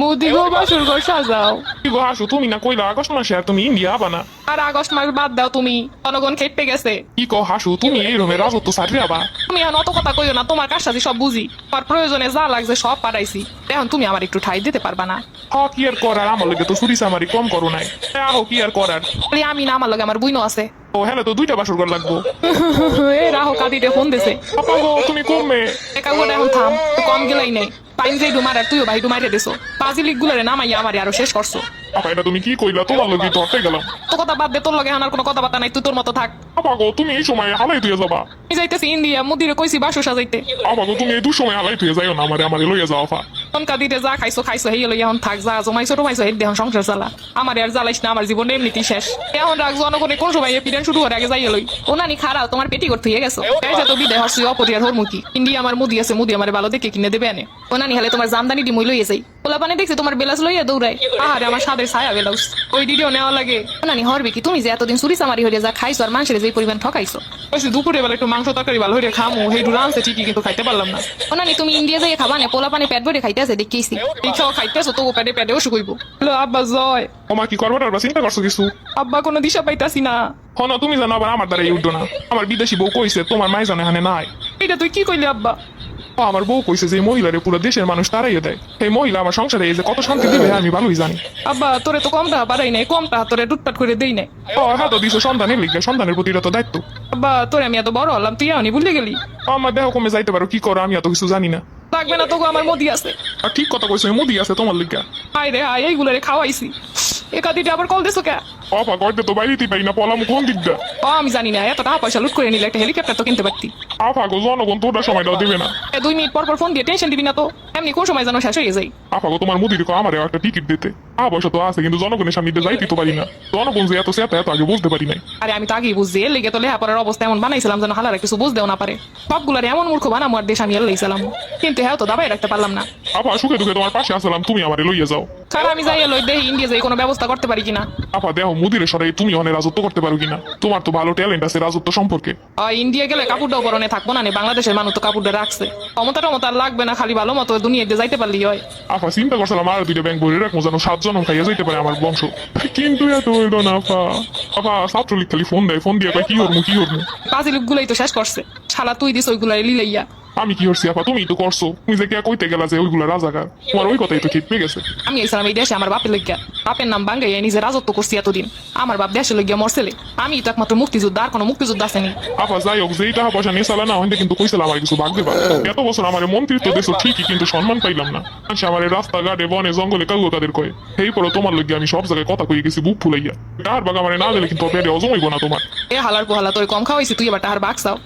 মুদি গো বাসুর ঘর সাজাও। গো হাসু তুমি না কইলা আগস্ট মাসে আর তুমি ইন্ডিয়া আবা না। আর আগস্ট মাস বাদ দাও তুমি জনগণ খেপে গেছে। কি কো হাসু তুমি এই রকমের রাজত্ব সারি আবা তুমি এখন অত কথা কইও না তোমার কার সাথে সব বুঝি? তোমার প্রয়োজনে যা লাগছে সব পাঠাইছি। এখন তুমি আমার একটু ঠাই দিতে পারবা না। হ কি আর করার আমার লগে তো সুরিস আমারই কম করো নাই। আহো কি আর করার? আমি না আমার লগে আমার বুইনো আছে। ও হ্যালো তো দুইটা বাসর ঘর লাগবো। এ রাহো কাটিতে ফোন দিছে। আপা গো তুমি কমবে। একা এখন থাম কম গেলাই নেই। পাইন যে ডুমার তুইও ভাই দেছো। পাজি লিগ গুলারে নামাইয়া আমারে আরও শেষ করছ। আপা এটা তুমি কি কইলা? তোমার লগে ধরতে গেলাম। তো কথা বাদ দে তোর লগে এখন কোনো কোনো কথাবার্তা নাই তুই তোর মতো থাক। আপা গো তুমি এই সময় হালাই তুই যাবা। আমি যাইতেছি ইন্ডিয়া মুদিরে কইছি বাসো সাজাইতে। আপা গো তুমি এই দুসময় হালাই তুই যাইও না আমারে আমারে লইয়া যাও আপা তনকা দিতে যা খাইছো খাইছো হেই লই এখন থাক যা জমাইছো টমাইছো হেই দেহন সংসার চালা আমার আর জ্বালাইছ না আমার জীবন এমনিতেই শেষ এখন রাখ জনগণে কোন সময় পিডেন শুরু করে আগে যাই লই ওনানি নানি খারাও তোমার পেটি করতে হয়ে গেছো এটা তো বিদায় হরছি অপরিয়ার হরমুখী ইন্ডিয়া আমার মুদি আছে মুদি আমার ভালো দেখে কিনে দেবে আনে ওনানি নানি হলে তোমার জামদানি ডিমই লইয়ে যাই পোলা পানি দেখছি তোমার বেলাস লইয়া দৌড়াই আহারে আমার সাদের ছায়া বেলাউস ওই ভিডিও নেওয়া লাগে। নানি হরবে কি? তুমি যে এতদিন চুরি চামারি হইয়া যা খাইছো আর মানুষের যে পরিমাণ ঠকাইছো। বলছি দুপুরে বেলা একটু মাংস তরকারি ভালো হইরে খামো। হেই রানছে ঠিকই কিন্তু খাইতে পারলাম না। ও নানি তুমি ইন্ডিয়া যাই খাবা না? পোলা পানি পেট ভরে খাইতেছে দেখিয়েছি। এই খাওয়া খাইতেছো তো পেটে পেটে অসুখ হইব হ্যালো আব্বা জয়। ওমা কি করব টারবা চিন্তা করছ কিছু? আব্বা কোনো দিশা পাইতাছি না। হন তুমি জানো আবার আমার দ্বারা এই উঠো না। আমার বিদেশি বউ কইছে তোমার মাই জানে হানে নাই। এটা তুই কি কইলি আব্বা? আমার বউ কইছে যে মহিলারে পুরো দেশের মানুষ তারাইয়ে দেয়। এই মহিলা আমার সংসারে এই যে কত শান্তি দিবে আমি ভালোই জানি। আব্বা তোরে তো কম টাকা পারাই নাই কম টাকা তোরে টুটপাট করে দেই নাই। ও হ্যাঁ তো দিছো সন্তানের লিখে সন্তানের প্রতি তো দায়িত্ব। আব্বা তোরে আমি এত বড় হলাম তুই আনি ভুলে গেলি? আমার দেহ কমে যাইতে পারো কি করো আমি এত কিছু জানি না। লাগবে না তোকে আমার মদি আছে। আর ঠিক কথা কইছো মুদি আছে তোমার লিখে হাই রে হাই এইগুলো রে খাওয়াইছি। একাদিটা আবার কল দিছো কে? অপা কয়তে তো বাইরেতেই পারি না পলাম কোন ও আমি জানি না এত টাকা পয়সা লুট করে নিলে একটা হেলিকপ্টার তো কিনতে পারতি। আফা গো জনগণ সময়টাও দিবে না। এ দুই মিনিট পর পর ফোন দিয়ে টেনশন দিবি না তো। এমনি কোন সময় যেন শেষ হয়ে গো তোমার মুদির কো আমারে একটা টিকিট দিতে। আ পয়সা তো আছে কিন্তু জনগণের সামনে দিয়ে যাইতে তো পারি না। জনগণ যে এত সেটা এত আগে বুঝতে পারি নাই। আরে আমি তো আগেই বুঝছি এর লেগে তো লেহাপড়ার অবস্থা এমন বানাইছিলাম যেন হালারা কিছু বুঝতেও না পারে। সবগুলার এমন মূর্খ বানামো আর দেশ আমি কিন্তু হ্যাঁ তো দাবাই রাখতে পারলাম না। আফা সুখে দুঃখে তোমার পাশে আসলাম তুমি আমারে লইয়া যাও। কারণ আমি যাই লই দেখি ইন্ডিয়া যাই কোনো ব্যবস্থা করতে পারি কিনা? আফা দেহ মুদিরে সরাই তুমি অনেক রাজত্ব করতে পারো কিনা? তোমার তো ভালো ট্যালেন্ট আছে রাজত্ব সম্পর্কে। ইন্ডিয়া গেলে কাপড়টাও পরনে থাকব না নে, বাংলাদেশের মানুষ তো কাপড়টা রাখছে। ক্ষমতা টমতা লাগবে না খালি ভালো মতো দুনিয়াতে যাইতে পারলি হয়। আফা চিন্তা করছিলাম আর দুইটা ব্যাংক বই রাখব যেন সাত জনম খাইয়া যাইতে পারে আমার বংশ। কিন্তু এত হইল না আফা আফা ছাত্রলীগ খালি ফোন দেয় ফোন দিয়ে কি হরমু কি হরমু পাঁচ গুলাই তো শেষ করছে। শালা তুই দিস ওইগুলাই লিলাইয়া। আমি কি করছি আপা তুমি তো করছ। তুমি যে কে কইতে গেলা যে ওইগুলা রাজাকার। তোমার ওই কথাই তো ঠিক গেছে আমি এসলাম এই দেশে আমার বাপের লইগা। বাপের নাম বাঙ্গাইয়া নিজে রাজত্ব করছি এতদিন। আমার বাপ দেশে লইগা মরছেলে আমি তো একমাত্র মুক্তিযুদ্ধ আর কোনো মুক্তিযুদ্ধ আসেনি আপা যাই হোক যেই টাকা পয়সা নিয়ে চালা না হইতে কিন্তু কইছিলাম আমার কিছু ভাগ দেবা। এত বছর আমার মন্ত্রিত্ব দেশ ঠিকই কিন্তু সম্মান পাইলাম না। মানুষ আমার রাস্তাঘাটে বনে জঙ্গলে কাউ তাদের কয়। এই পরে তোমার লগে আমি সব জায়গায় কথা কই গেছি বুক ফুলাইয়া। কার বাগ আমার না দিলে কিন্তু পেটে অজম হইব না তোমার। এ হালার পোহালা তোর কম খাওয়াইছি তুই এবার টাহার বাক চাও।